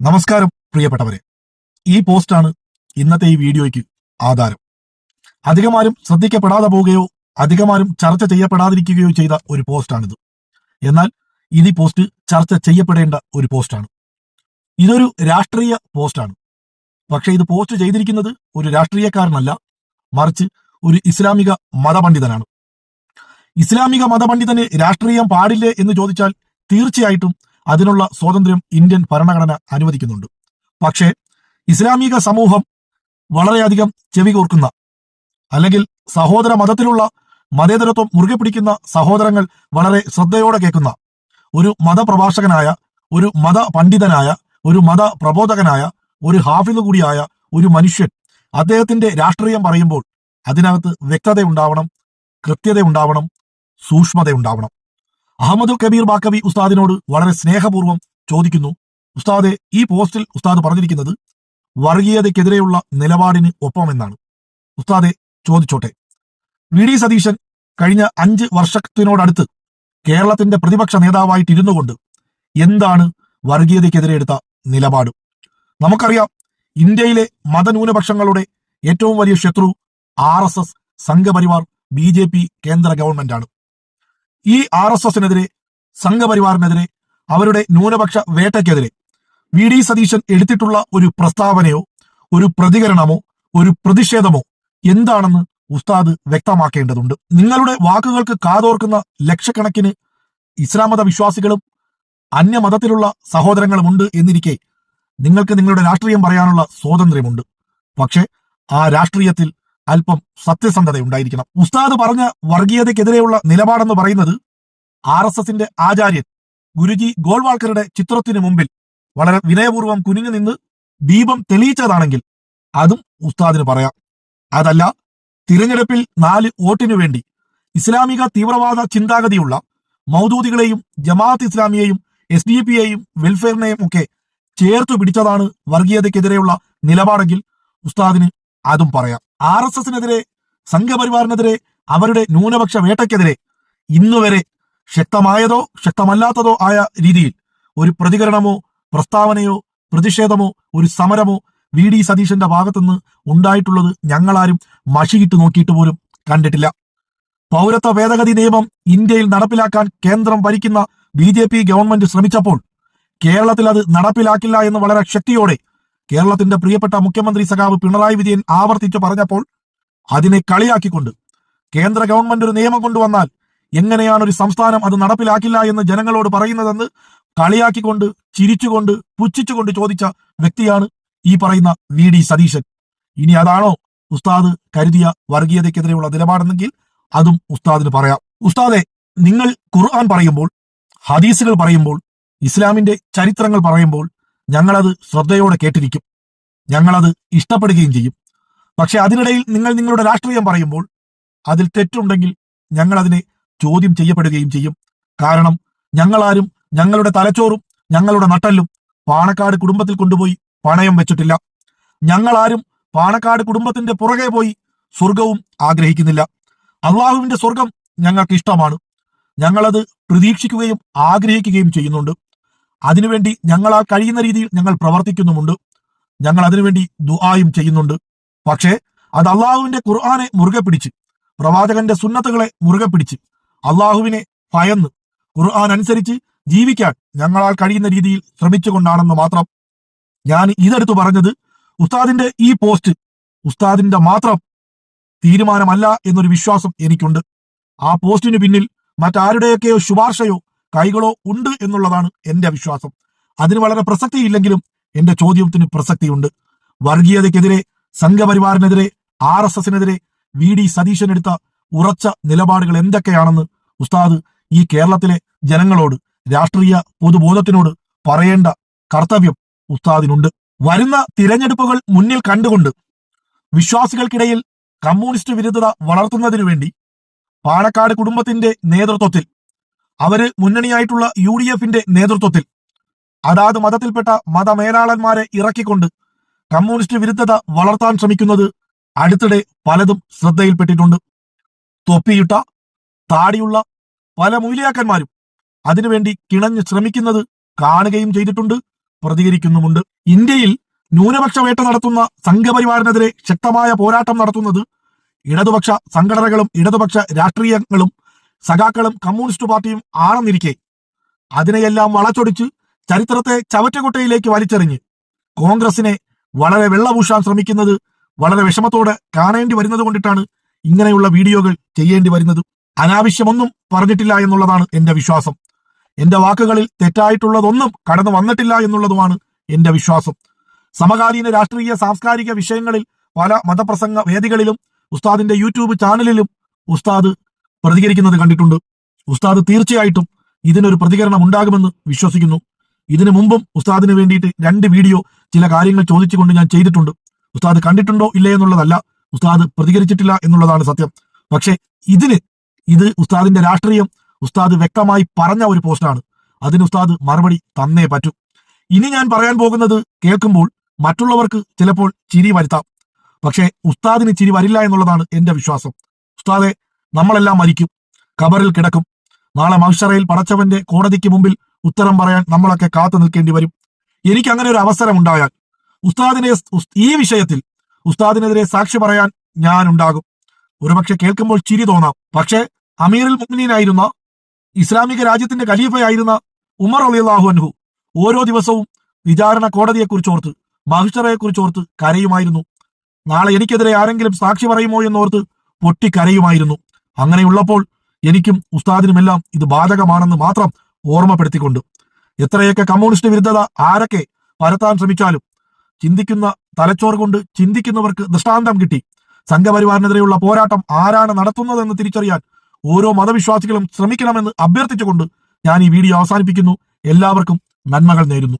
നമസ്കാരം പ്രിയപ്പെട്ടവരെ. ഈ പോസ്റ്റാണ് ഇന്നത്തെ ഈ വീഡിയോയ്ക്ക് ആധാരം. അധികമാരും ശ്രദ്ധിക്കപ്പെടാതെ പോവുകയോ അധികമാരും ചർച്ച ചെയ്യപ്പെടാതിരിക്കുകയോ ചെയ്ത ഒരു പോസ്റ്റാണിത്. എന്നാൽ ഇത് പോസ്റ്റ് ചർച്ച ചെയ്യപ്പെടേണ്ട ഒരു പോസ്റ്റാണ്. ഇതൊരു രാഷ്ട്രീയ പോസ്റ്റാണ്. പക്ഷേ ഇത് പോസ്റ്റ് ചെയ്തിരിക്കുന്നത് ഒരു രാഷ്ട്രീയക്കാരനല്ല മറിച്ച് ഒരു ഇസ്ലാമിക മതപണ്ഡിതനാണ്. ഇസ്ലാമിക മതപണ്ഡിതന് രാഷ്ട്രീയം പാടില്ലേ എന്ന് ചോദിച്ചാൽ തീർച്ചയായിട്ടും അതിനുള്ള സ്വാതന്ത്ര്യം ഇന്ത്യൻ ഭരണഘടന അനുവദിക്കുന്നുണ്ട്. പക്ഷേ ഇസ്ലാമിക സമൂഹം വളരെയധികം ചെവി കോർക്കുന്ന അല്ലെങ്കിൽ സഹോദര മതത്തിലുള്ള മതേതരത്വം മുറുകെ പിടിക്കുന്ന സഹോദരങ്ങൾ വളരെ ശ്രദ്ധയോടെ കേൾക്കുന്ന ഒരു മതപ്രഭാഷകനായ ഒരു മത പണ്ഡിതനായ ഒരു മത പ്രബോധകനായ ഒരു ഹാഫിദ് കൂടിയായ ഒരു മനുഷ്യൻ അദ്ദേഹത്തിന്റെ രാഷ്ട്രീയം പറയുമ്പോൾ അതിനകത്ത് വ്യക്തത ഉണ്ടാവണം കൃത്യത ഉണ്ടാവണം സൂക്ഷ്മത ഉണ്ടാവണം അഹമ്മദ് കബീർ ബാക്കവി ഉസ്താദിനോട് വളരെ സ്നേഹപൂർവം ചോദിക്കുന്നു. ഉസ്താദെ ഈ പോസ്റ്റിൽ ഉസ്താദ് പറഞ്ഞിരിക്കുന്നത് വർഗീയതയ്ക്കെതിരെയുള്ള നിലപാടിന് ഒപ്പമെന്നാണ്. ഉസ്താദെ ചോദിച്ചോട്ടെ. വി ഡി സതീശൻ കഴിഞ്ഞ അഞ്ച് വർഷത്തിനോടടുത്ത് കേരളത്തിന്റെ പ്രതിപക്ഷ നേതാവായിട്ടിരുന്നു കൊണ്ട് എന്താണ് വർഗീയതയ്ക്കെതിരെ എടുത്ത നിലപാട്? നമുക്കറിയാം ഇന്ത്യയിലെ മതന്യൂനപക്ഷങ്ങളുടെ ഏറ്റവും വലിയ ശത്രു R S S Sanghparivar B J P കേന്ദ്ര ഗവൺമെന്റാണ്. ഈ ആർ എസ് എസിനെതിരെ സംഘപരിവാറിനെതിരെ അവരുടെ ന്യൂനപക്ഷ വേട്ടയ്ക്കെതിരെ വി ഡി സതീശൻ എടുത്തിട്ടുള്ള ഒരു പ്രസ്താവനയോ ഒരു പ്രതികരണമോ ഒരു പ്രതിഷേധമോ എന്താണെന്ന് ഉസ്താദ് വ്യക്തമാക്കേണ്ടതുണ്ട്. നിങ്ങളുടെ വാക്കുകൾക്ക് കാതോർക്കുന്ന ലക്ഷക്കണക്കിന് ഇസ്ലാം മത വിശ്വാസികളും അന്യമതത്തിലുള്ള സഹോദരങ്ങളുമുണ്ട് എന്നിരിക്കെ നിങ്ങൾക്ക് നിങ്ങളുടെ രാഷ്ട്രീയം പറയാനുള്ള സ്വാതന്ത്ര്യമുണ്ട്. പക്ഷേ ആ രാഷ്ട്രീയത്തിൽ അല്പം സത്യസന്ധത ഉണ്ടായിരിക്കണം ഉസ്താദ് പറഞ്ഞ വർഗീയതയ്ക്കെതിരെയുള്ള നിലപാടെന്ന് പറയുന്നത് ആർ എസ് എസിന്റെ ആചാര്യൻ ഗുരുജി ഗോൾവാൾക്കറുടെ ചിത്രത്തിന് മുമ്പിൽ വളരെ വിനയപൂർവം കുനിഞ്ഞു നിന്ന് ദീപം തെളിയിച്ചതാണെങ്കിൽ അതും ഉസ്താദിന് പറയാം. അതല്ല തിരഞ്ഞെടുപ്പിൽ നാല് വോട്ടിനു വേണ്ടി ഇസ്ലാമിക തീവ്രവാദ ചിന്താഗതിയുള്ള മൗദൂദികളെയും ജമാഅത്ത് ഇസ്ലാമിയെയും എസ് ഡി പിയെയും വെൽഫെയറിനെയും ഒക്കെ ചേർത്തു പിടിച്ചതാണ് വർഗീയതയ്ക്കെതിരെയുള്ള നിലപാടെങ്കിൽ ഉസ്താദിന് അതും പറയാം. ആർ എസ് എസിനെതിരെ സംഘപരിവാറിനെതിരെ അവരുടെ ന്യൂനപക്ഷ വേട്ടയ്ക്കെതിരെ ഇന്നുവരെ ശക്തമായതോ ശക്തമല്ലാത്തതോ ആയ രീതിയിൽ ഒരു പ്രതികരണമോ പ്രസ്താവനയോ പ്രതിഷേധമോ ഒരു സമരമോ വി ഡി സതീശന്റെ ഭാഗത്തുനിന്ന് ഉണ്ടായിട്ടുള്ളത് ഞങ്ങളാരും മഷിയിട്ട് നോക്കിയിട്ട് പോലും കണ്ടിട്ടില്ല. പൗരത്വ ഭേദഗതി നിയമം ഇന്ത്യയിൽ നടപ്പിലാക്കാൻ കേന്ദ്രം ഭരിക്കുന്ന ബി ജെ പി ഗവൺമെന്റ് ശ്രമിച്ചപ്പോൾ കേരളത്തിൽ അത് നടപ്പിലാക്കില്ല എന്ന് വളരെ ശക്തിയോടെ കേരളത്തിന്റെ പ്രിയപ്പെട്ട മുഖ്യമന്ത്രി സഖാവ് പിണറായി വിജയൻ ആവർത്തിച്ചു പറഞ്ഞപ്പോൾ അതിനെ കളിയാക്കിക്കൊണ്ട് കേന്ദ്ര ഗവൺമെന്റ് ഒരു നിയമം കൊണ്ടുവന്നാൽ എങ്ങനെയാണ് ഒരു സംസ്ഥാനം അത് നടപ്പിലാക്കില്ല എന്ന് ജനങ്ങളോട് പറയുന്നതെന്ന് കളിയാക്കിക്കൊണ്ട് ചിരിച്ചുകൊണ്ട് പുച്ഛിച്ചുകൊണ്ട് ചോദിച്ച വ്യക്തിയാണ് ഈ പറയുന്ന വി ഡി സതീശൻ. ഇനി അതാണോ ഉസ്താദ് കരുതിയ വർഗീയതയ്ക്കെതിരെയുള്ള നിലപാടെന്നെങ്കിൽ അതും ഉസ്താദിന് പറയാം. ഉസ്താദെ നിങ്ങൾ ഖുർആൻ പറയുമ്പോൾ ഹദീസുകൾ പറയുമ്പോൾ ഇസ്ലാമിന്റെ ചരിത്രങ്ങൾ പറയുമ്പോൾ ഞങ്ങളത് ശ്രദ്ധയോടെ കേട്ടിരിക്കും. ഞങ്ങളത് ഇഷ്ടപ്പെടുകയും ചെയ്യും. പക്ഷെ അതിനിടയിൽ നിങ്ങൾ നിങ്ങളുടെ രാഷ്ട്രീയം പറയുമ്പോൾ അതിൽ തെറ്റുണ്ടെങ്കിൽ ഞങ്ങൾ അതിനെ ചോദ്യം ചെയ്യപ്പെടുകയും ചെയ്യും. കാരണം ഞങ്ങളാരും ഞങ്ങളുടെ തലച്ചോറും ഞങ്ങളുടെ നട്ടല്ലും പാണക്കാട് കുടുംബത്തിൽ കൊണ്ടുപോയി പണയം വെച്ചിട്ടില്ല. ഞങ്ങളാരും പാണക്കാട് കുടുംബത്തിന്റെ പുറകെ പോയി സ്വർഗവും ആഗ്രഹിക്കുന്നില്ല. അള്ളാഹുവിന്റെ സ്വർഗം ഞങ്ങൾക്ക് ഇഷ്ടമാണ് ഞങ്ങളത് പ്രതീക്ഷിക്കുകയും ആഗ്രഹിക്കുകയും ചെയ്യുന്നുണ്ട്. അതിനുവേണ്ടി ഞങ്ങളാൽ കഴിയുന്ന രീതിയിൽ ഞങ്ങൾ പ്രവർത്തിക്കുന്നുമുണ്ട്. ഞങ്ങൾ അതിനുവേണ്ടി ദുആയും ചെയ്യുന്നുണ്ട്. പക്ഷേ അത് അള്ളാഹുവിന്റെ ഖുർആാനെ മുറുകെ പിടിച്ച് പ്രവാചകന്റെ സുന്നത്തുകളെ മുറുകെ പിടിച്ച് അള്ളാഹുവിനെ ഭയന്ന് ഖുർആൻ അനുസരിച്ച് ജീവിക്കാൻ ഞങ്ങളാൽ കഴിയുന്ന രീതിയിൽ ശ്രമിച്ചുകൊണ്ടാണെന്ന് മാത്രം ഞാൻ ഇതെടുത്തു പറഞ്ഞത് ഉസ്താദിന്റെ ഈ പോസ്റ്റ് ഉസ്താദിന്റെ മാത്രം തീരുമാനമല്ല എന്നൊരു വിശ്വാസം എനിക്കുണ്ട്. ആ പോസ്റ്റിന് പിന്നിൽ മറ്റാരുടെയൊക്കെയോ ശുപാർശയോ കൈകളോ ഉണ്ട് എന്നുള്ളതാണ് എന്റെ വിശ്വാസം അതിന് വളരെ പ്രസക്തിയില്ലെങ്കിലും എന്റെ ചോദ്യത്തിന് പ്രസക്തിയുണ്ട്. വർഗീയതയ്ക്കെതിരെ സംഘപരിവാറിനെതിരെ ആർ എസ് എസിനെതിരെ വി ഡി സതീശൻ എടുത്ത ഉറച്ച നിലപാടുകൾ എന്തൊക്കെയാണെന്ന് ഉസ്താദ് ഈ കേരളത്തിലെ ജനങ്ങളോട് രാഷ്ട്രീയ പൊതുബോധത്തിനോട് പറയേണ്ട കർത്തവ്യം ഉസ്താദിനുണ്ട്. വരുന്ന തിരഞ്ഞെടുപ്പുകൾ മുന്നിൽ കണ്ടുകൊണ്ട് വിശ്വാസികൾക്കിടയിൽ കമ്മ്യൂണിസ്റ്റ് വിരുദ്ധത വളർത്തുന്നതിനു വേണ്ടി പാലക്കാട് കുടുംബത്തിന്റെ നേതൃത്വത്തിൽ അവർ മുന്നണിയായിട്ടുള്ള യു ഡി എഫിന്റെ നേതൃത്വത്തിൽ അതാത് മതത്തിൽപ്പെട്ട മതമേലാളന്മാരെ ഇറക്കിക്കൊണ്ട് കമ്മ്യൂണിസ്റ്റ് വിരുദ്ധത വളർത്താൻ ശ്രമിക്കുന്നത് അടുത്തിടെ പലതും ശ്രദ്ധയിൽപ്പെട്ടിട്ടുണ്ട്. തൊപ്പിയിട്ട താടിയുള്ള പല മൂല്യാക്കന്മാരും അതിനുവേണ്ടി കിണഞ്ഞ് ശ്രമിക്കുന്നത് കാണുകയും ചെയ്തിട്ടുണ്ട് പ്രതികരിക്കുന്നുമുണ്ട്. ഇന്ത്യയിൽ ന്യൂനപക്ഷ വേട്ട നടത്തുന്ന സംഘപരിവാറിനെതിരെ ശക്തമായ പോരാട്ടം നടത്തുന്നത് ഇടതുപക്ഷ സംഘടനകളും ഇടതുപക്ഷ രാഷ്ട്രീയങ്ങളും സഖാക്കളും കമ്മ്യൂണിസ്റ്റ് പാർട്ടിയും ആണെന്നിരിക്കെ. അതിനെയെല്ലാം വളച്ചൊടിച്ച് ചരിത്രത്തെ ചവറ്റുകുട്ടയിലേക്ക് വലിച്ചെറിഞ്ഞ് കോൺഗ്രസിനെ വളരെ വെള്ളപൂശാൻ ശ്രമിക്കുന്നത് വളരെ വിഷമത്തോടെ കാണേണ്ടി വരുന്നത് കൊണ്ടിട്ടാണ് ഇങ്ങനെയുള്ള വീഡിയോകൾ ചെയ്യേണ്ടി വരുന്നത്. അനാവശ്യമൊന്നും പറഞ്ഞിട്ടില്ല എന്നുള്ളതാണ് എന്റെ വിശ്വാസം. എന്റെ വാക്കുകളിൽ തെറ്റായിട്ടുള്ളതൊന്നും കടന്നു വന്നിട്ടില്ല എന്നുള്ളതുമാണ് എന്റെ വിശ്വാസം. സമകാലീന രാഷ്ട്രീയ സാംസ്കാരിക വിഷയങ്ങളിൽ പല മതപ്രസംഗ വേദികളിലും ഉസ്താദിന്റെ യൂട്യൂബ് ചാനലിലും ഉസ്താദ് പ്രതികരിക്കുന്നത് കണ്ടിട്ടുണ്ട്. ഉസ്താദ് തീർച്ചയായിട്ടും ഇതിനൊരു പ്രതികരണം ഉണ്ടാകുമെന്ന് വിശ്വസിക്കുന്നു. ഇതിനു മുമ്പും ഉസ്താദിന് വേണ്ടിയിട്ട് രണ്ട് വീഡിയോ ചില കാര്യങ്ങൾ ചോദിച്ചുകൊണ്ട് ഞാൻ ചെയ്തിട്ടുണ്ട്. ഉസ്താദ് കണ്ടിട്ടുണ്ടോ ഇല്ലേ എന്നുള്ളതല്ല ഉസ്താദ് പ്രതികരിച്ചിട്ടില്ല എന്നുള്ളതാണ് സത്യം. പക്ഷേ ഇതിന് ഇത് ഉസ്താദിന്റെ രാഷ്ട്രീയം ഉസ്താദ് വ്യക്തമായി പറഞ്ഞ ഒരു പോസ്റ്റാണ്. അതിന് ഉസ്താദ് മറുപടി തന്നേ പറ്റൂ. ഇനി ഞാൻ പറയാൻ പോകുന്നത് കേൾക്കുമ്പോൾ മറ്റുള്ളവർക്ക് ചിലപ്പോൾ ചിരി വരുത്താം. പക്ഷേ ഉസ്താദിന് ചിരി വരില്ല എന്നുള്ളതാണ് എന്റെ വിശ്വാസം. ഉസ്താദെ നമ്മളെല്ലാം മരിക്കും ഖബറിൽ കിടക്കും. നാളെ മഹ്ഷറയിൽ പടച്ചവന്റെ കോടതിക്ക് മുമ്പിൽ ഉത്തരം പറയാൻ നമ്മളൊക്കെ കാത്തു നിൽക്കേണ്ടി വരും. എനിക്ക് അങ്ങനെ ഒരു അവസരം ഉണ്ടായാൽ ഉസ്താദിനെ ഈ വിഷയത്തിൽ ഉസ്താദിനെതിരെ സാക്ഷി പറയാൻ ഞാൻ ഉണ്ടാകും. ഒരുപക്ഷെ കേൾക്കുമ്പോൾ ചിരി തോന്നാം. പക്ഷേ അമീറിൽ മുഗ്നീനായിരുന്ന ഇസ്ലാമിക രാജ്യത്തിന്റെ ഖലീഫയായിരുന്ന ഉമർ അലിയാഹു അൻഹു ഓരോ ദിവസവും വിചാരണ കോടതിയെക്കുറിച്ച് ഓർത്ത് മഹിഷറയെക്കുറിച്ച് ഓർത്ത് കരയുമായിരുന്നു. നാളെ എനിക്കെതിരെ ആരെങ്കിലും സാക്ഷി പറയുമോ എന്നോർത്ത് പൊട്ടിക്കരയുമായിരുന്നു. അങ്ങനെയുള്ളപ്പോൾ എനിക്കും ഉസ്താദിനുമെല്ലാം ഇത് ബാധകമാണെന്ന് മാത്രം ഓർമ്മപ്പെടുത്തിക്കൊണ്ട്. എത്രയൊക്കെ കമ്മ്യൂണിസ്റ്റ് വിരുദ്ധത ആരൊക്കെ പരത്താൻ ശ്രമിച്ചാലും ചിന്തിക്കുന്ന തലച്ചോറ് കൊണ്ട് ചിന്തിക്കുന്നവർക്ക് ദൃഷ്ടാന്തം കിട്ടി. സംഘപരിവാറിനെതിരെയുള്ള പോരാട്ടം ആരാണ് നടത്തുന്നതെന്ന് തിരിച്ചറിയാൻ ഓരോ മതവിശ്വാസികളും ശ്രമിക്കണമെന്ന് അഭ്യർത്ഥിച്ചുകൊണ്ട് ഞാൻ ഈ വീഡിയോ അവസാനിപ്പിക്കുന്നു. എല്ലാവർക്കും നന്മകൾ നേരുന്നു.